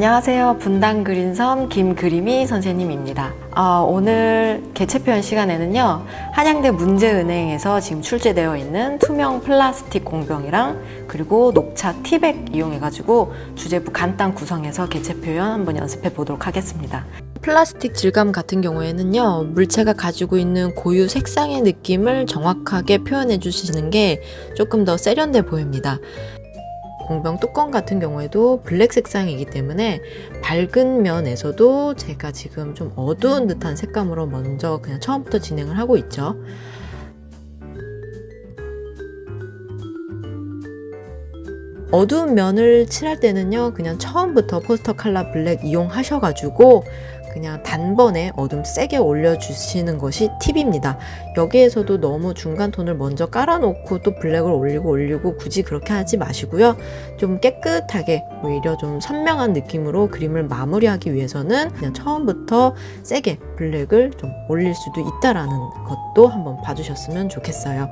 안녕하세요. 분당 그린섬 김그림이 선생님입니다. 아, 오늘 개체 표현 시간에는요, 한양대 문제은행에서 지금 출제되어 있는 투명 플라스틱 공병이랑 그리고 녹차 티백 이용해가지고 주제부 간단 구성해서 개체 표현 한번 연습해 보도록 하겠습니다. 플라스틱 질감 같은 경우에는요, 물체가 가지고 있는 고유 색상의 느낌을 정확하게 표현해 주시는 게 조금 더 세련돼 보입니다. 공병 뚜껑 같은 경우에도 블랙 색상이기 때문에 밝은 면에서도 제가 지금 좀 어두운 듯한 색감으로 먼저 그냥 처음부터 진행을 하고 있죠. 어두운 면을 칠할 때는요, 그냥 처음부터 포스터 칼라 블랙 이용하셔가지고 그냥 단번에 어둠 세게 올려주시는 것이 팁입니다. 여기에서도 너무 중간 톤을 먼저 깔아놓고 또 블랙을 올리고 올리고 굳이 그렇게 하지 마시고요. 좀 깨끗하게 오히려 좀 선명한 느낌으로 그림을 마무리하기 위해서는 그냥 처음부터 세게 블랙을 좀 올릴 수도 있다라는 것도 한번 봐주셨으면 좋겠어요.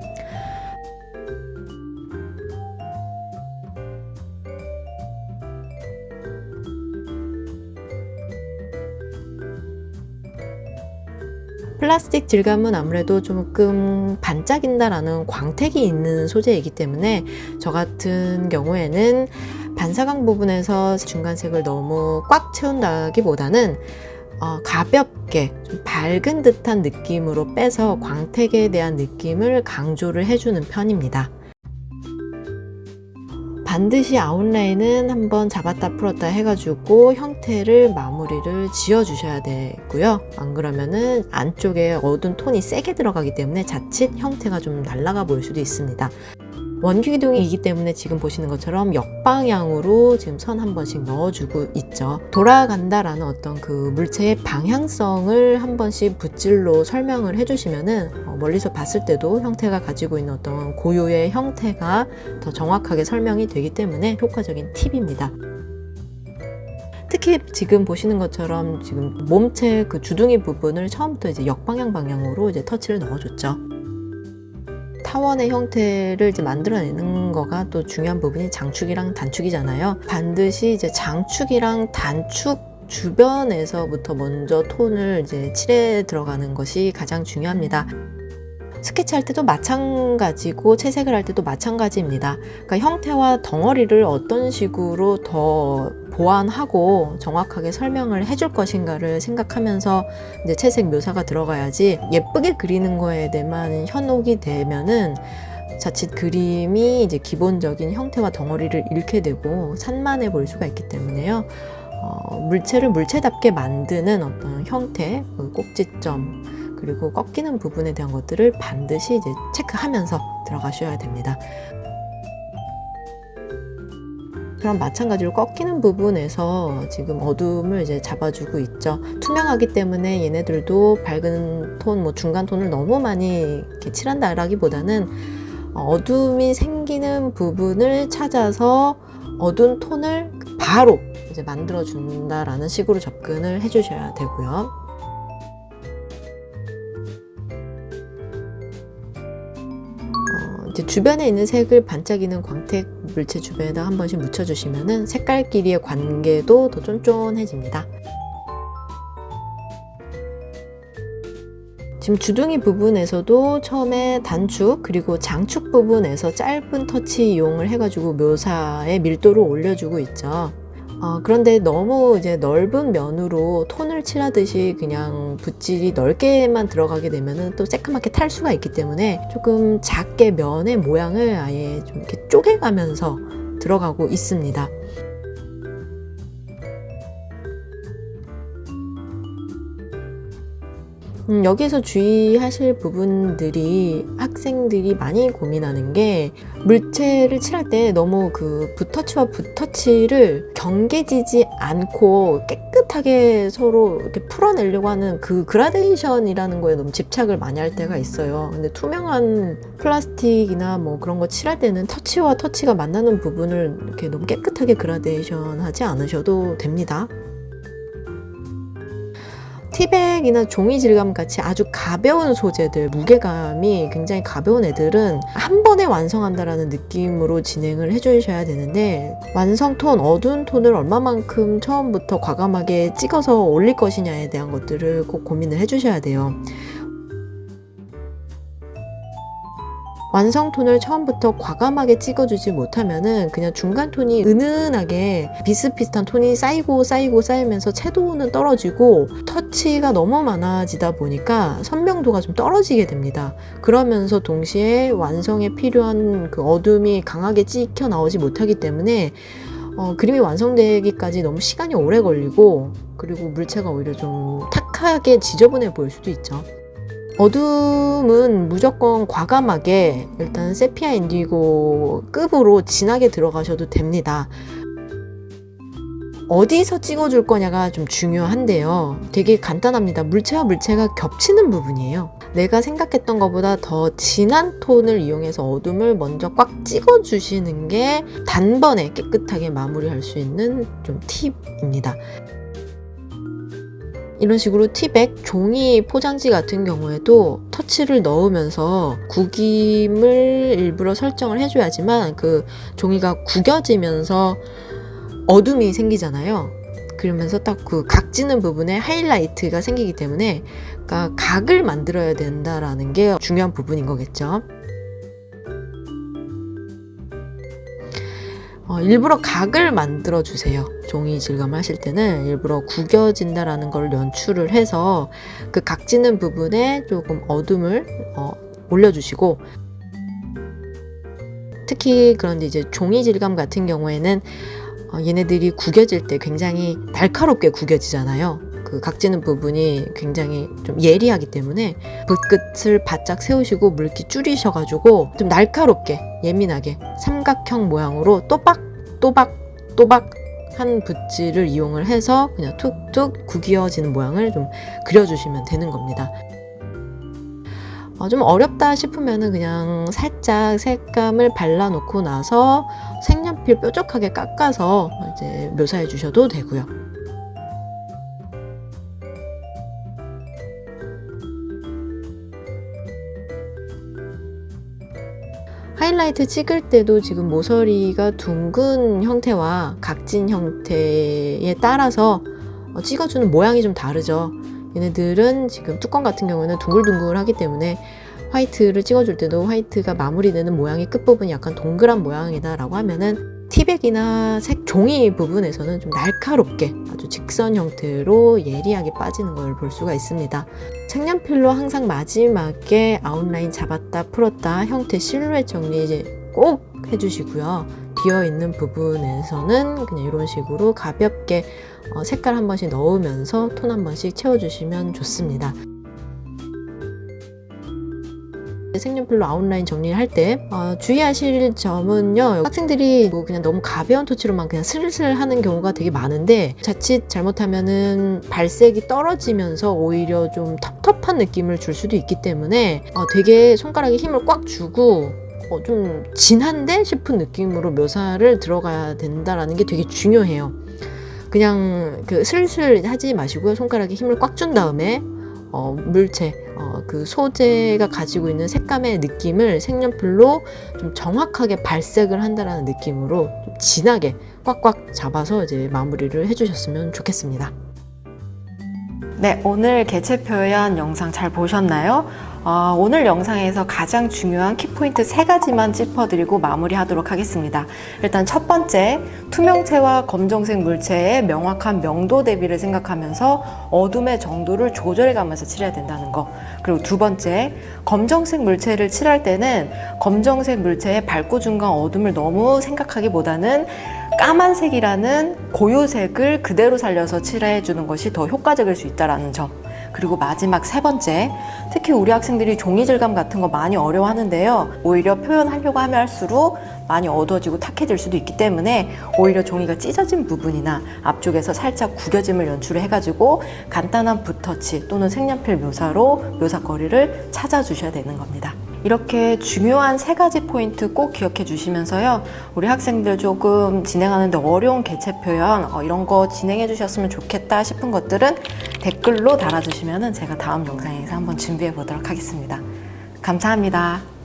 플라스틱 질감은 아무래도 조금 반짝인다라는 광택이 있는 소재이기 때문에 저 같은 경우에는 반사광 부분에서 중간색을 너무 꽉 채운다기보다는 어, 가볍게 좀 밝은 듯한 느낌으로 빼서 광택에 대한 느낌을 강조를 해주는 편입니다. 반드시 아웃라인은 한번 잡았다 풀었다 해가지고 형태를 마무리를 지어 주셔야 되고요. 안 그러면은 안쪽에 어두운 톤이 세게 들어가기 때문에 자칫 형태가 좀 날아가 보일 수도 있습니다. 원기둥이기 때문에 지금 보시는 것처럼 역방향으로 지금 선 한 번씩 넣어주고 있죠. 돌아간다라는 어떤 그 물체의 방향성을 한 번씩 붓질로 설명을 해주시면은 어, 멀리서 봤을 때도 형태가 가지고 있는 어떤 고유의 형태가 더 정확하게 설명이 되기 때문에 효과적인 팁입니다. 특히 지금 보시는 것처럼 지금 몸체 그 주둥이 부분을 처음부터 이제 역방향 방향으로 이제 터치를 넣어줬죠. 타원의 형태를 이제 만들어내는 거가 또 중요한 부분이 장축이랑 단축이잖아요. 반드시 이제 장축이랑 단축 주변에서부터 먼저 톤을 이제 칠해 들어가는 것이 가장 중요합니다. 스케치할 때도 마찬가지고 채색을 할 때도 마찬가지입니다. 그러니까 형태와 덩어리를 어떤 식으로 더 보완하고 정확하게 설명을 해줄 것인가를 생각하면서 이제 채색 묘사가 들어가야지 예쁘게 그리는 거에 대만 현혹이 되면은 자칫 그림이 이제 기본적인 형태와 덩어리를 잃게 되고 산만해 보일 수가 있기 때문에요. 어, 물체를 물체답게 만드는 어떤 형태, 그 꼭지점, 그리고 꺾이는 부분에 대한 것들을 반드시 이제 체크하면서 들어가셔야 됩니다. 그럼 마찬가지로 꺾이는 부분에서 지금 어둠을 이제 잡아주고 있죠. 투명하기 때문에 얘네들도 밝은 톤, 뭐 중간 톤을 너무 많이 이렇게 칠한다라기보다는 어둠이 생기는 부분을 찾아서 어두운 톤을 바로 이제 만들어 준다라는 식으로 접근을 해주셔야 되고요. 이제 주변에 있는 색을 반짝이는 광택 물체 주변에다 한 번씩 묻혀주시면은 색깔끼리의 관계도 더 쫀쫀해집니다. 지금 주둥이 부분에서도 처음에 단축 그리고 장축 부분에서 짧은 터치 이용을 해가지고 묘사의 밀도를 올려주고 있죠. 어, 그런데 너무 이제 넓은 면으로 톤을 칠하듯이 그냥 붓질이 넓게만 들어가게 되면은 또 새까맣게 탈 수가 있기 때문에 조금 작게 면의 모양을 아예 좀 이렇게 쪼개가면서 들어가고 있습니다. 음, 여기에서 주의하실 부분들이 학생들이 많이 고민하는 게 물체를 칠할 때 너무 그 붓터치와 붓터치를 경계지지 않고 깨끗하게 서로 이렇게 풀어내려고 하는 그 그라데이션이라는 거에 너무 집착을 많이 할 때가 있어요. 근데 투명한 플라스틱이나 뭐 그런 거 칠할 때는 터치와 터치가 만나는 부분을 이렇게 너무 깨끗하게 그라데이션 하지 않으셔도 됩니다. 티백이나 종이 질감 같이 아주 가벼운 소재들, 무게감이 굉장히 가벼운 애들은 한 번에 완성한다라는 느낌으로 진행을 해주셔야 되는데 완성 톤, 어두운 톤을 얼마만큼 처음부터 과감하게 찍어서 올릴 것이냐에 대한 것들을 꼭 고민을 해주셔야 돼요. 완성 톤을 처음부터 과감하게 찍어주지 못하면은 그냥 중간 톤이 은은하게 비슷비슷한 톤이 쌓이고 쌓이고 쌓이면서 채도는 떨어지고 터치가 너무 많아지다 보니까 선명도가 좀 떨어지게 됩니다. 그러면서 동시에 완성에 필요한 그 어둠이 강하게 찍혀 나오지 못하기 때문에 어, 그림이 완성되기까지 너무 시간이 오래 걸리고 그리고 물체가 오히려 좀 탁하게 지저분해 보일 수도 있죠. 어둠은 무조건 과감하게 일단 세피아 인디고 급으로 진하게 들어가셔도 됩니다. 어디서 찍어줄 거냐가 좀 중요한데요. 되게 간단합니다. 물체와 물체가 겹치는 부분이에요. 내가 생각했던 것보다 더 진한 톤을 이용해서 어둠을 먼저 꽉 찍어주시는 게 단번에 깨끗하게 마무리할 수 있는 좀 팁입니다. 이런 식으로 티백 종이 포장지 같은 경우에도 터치를 넣으면서 구김을 일부러 설정을 해줘야지만 그 종이가 구겨지면서 어둠이 생기잖아요. 그러면서 딱 그 각지는 부분에 하이라이트가 생기기 때문에 그러니까 각을 만들어야 된다라는 게 중요한 부분인 거겠죠. 어, 일부러 각을 만들어 주세요. 종이 질감을 하실 때는 일부러 구겨진다라는 걸 연출을 해서 그 각지는 부분에 조금 어둠을 어, 올려주시고 특히 그런데 이제 종이 질감 같은 경우에는 어, 얘네들이 구겨질 때 굉장히 날카롭게 구겨지잖아요. 그 각지는 부분이 굉장히 좀 예리하기 때문에 붓끝을 바짝 세우시고 물기 줄이셔가지고 좀 날카롭게 예민하게 삼각형 모양으로 또박 또박 또박 한 붓질을 이용을 해서 그냥 툭툭 구겨지는 모양을 좀 그려주시면 되는 겁니다. 어, 좀 어렵다 싶으면은 그냥 살짝 색감을 발라놓고 나서 색연필 뾰족하게 깎아서 이제 묘사해 주셔도 되고요. 하이라이트 찍을 때도 지금 모서리가 둥근 형태와 각진 형태에 따라서 어, 찍어주는 모양이 좀 다르죠. 얘네들은 지금 뚜껑 같은 경우는 둥글둥글하기 때문에 화이트를 찍어줄 때도 화이트가 마무리되는 모양이 끝부분이 약간 동그란 모양이다라고 하면은 티백이나 색 종이 부분에서는 좀 날카롭게 아주 직선 형태로 예리하게 빠지는 걸 볼 수가 있습니다. 색연필로 항상 마지막에 아웃라인 잡았다 풀었다 형태 실루엣 정리 꼭 해주시고요. 비어 있는 부분에서는 그냥 이런 식으로 가볍게 어, 색깔 한 번씩 넣으면서 톤 한 번씩 채워주시면 좋습니다. 색연필로 아웃라인 정리를 할때 어, 주의하실 점은요 학생들이 뭐 그냥 너무 가벼운 터치로만 그냥 슬슬 하는 경우가 되게 많은데 자칫 잘못하면은 발색이 떨어지면서 오히려 좀 텁텁한 느낌을 줄 수도 있기 때문에 어, 되게 손가락에 힘을 꽉 주고 어, 좀 진한데 싶은 느낌으로 묘사를 들어가야 된다라는 게 되게 중요해요. 그냥 그 슬슬 하지 마시고요. 손가락에 힘을 꽉 준 다음에 어, 물체, 어, 그 소재가 가지고 있는 색감의 느낌을 색연필로 좀 정확하게 발색을 한다라는 느낌으로 좀 진하게 꽉꽉 잡아서 이제 마무리를 해주셨으면 좋겠습니다. 네, 오늘 개체 표현 영상 잘 보셨나요? 어, 오늘 영상에서 가장 중요한 키포인트 세 가지만 짚어드리고 마무리하도록 하겠습니다. 일단 첫 번째, 투명체와 검정색 물체의 명확한 명도 대비를 생각하면서 어둠의 정도를 조절해가면서 칠해야 된다는 거. 그리고 두 번째, 검정색 물체를 칠할 때는 검정색 물체의 밝고 중간 어둠을 너무 생각하기보다는 까만색이라는 고요색을 그대로 살려서 칠해 주는 것이 더 효과적일 수 있다는 점. 그리고 마지막 세 번째, 특히 우리 학생들이 종이 질감 같은 거 많이 어려워하는데요. 오히려 표현하려고 하면 할수록 많이 어두워지고 탁해질 수도 있기 때문에 오히려 종이가 찢어진 부분이나 앞쪽에서 살짝 구겨짐을 연출을 해가지고 간단한 붓터치 또는 색연필 묘사로 묘사거리를 찾아주셔야 되는 겁니다. 이렇게 중요한 세 가지 포인트 꼭 기억해 주시면서요. 우리 학생들 조금 진행하는데 어려운 개체 표현, 어, 이런 거 진행해 주셨으면 좋겠다 싶은 것들은 댓글로 달아주시면 제가 다음 영상에서 한번 준비해 보도록 하겠습니다. 감사합니다.